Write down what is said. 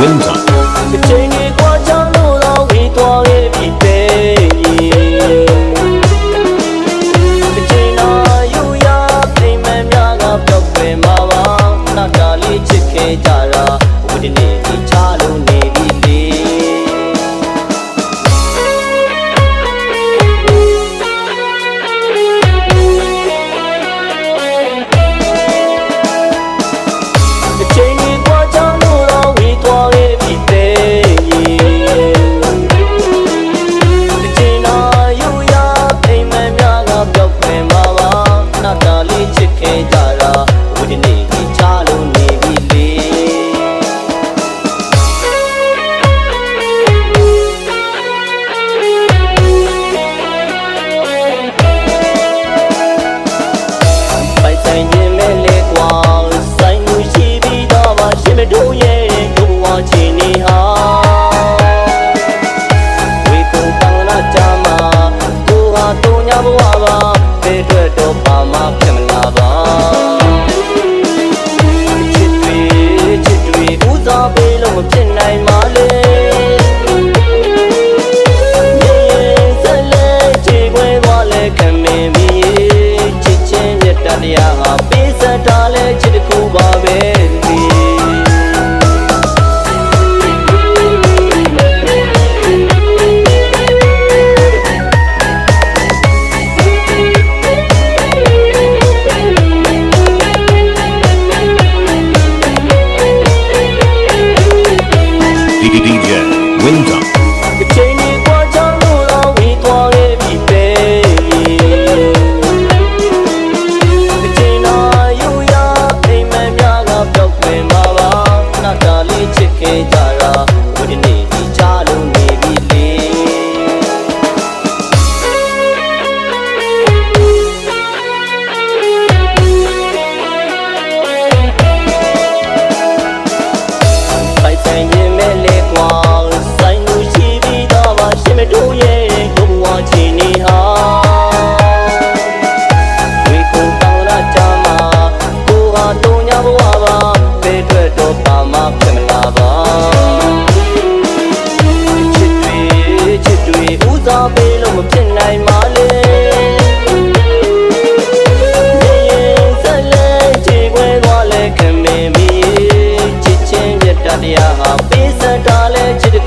winter. শিখে যারা উড়লে চালু ведь တတရားဟာပေးစတာလဲချစ်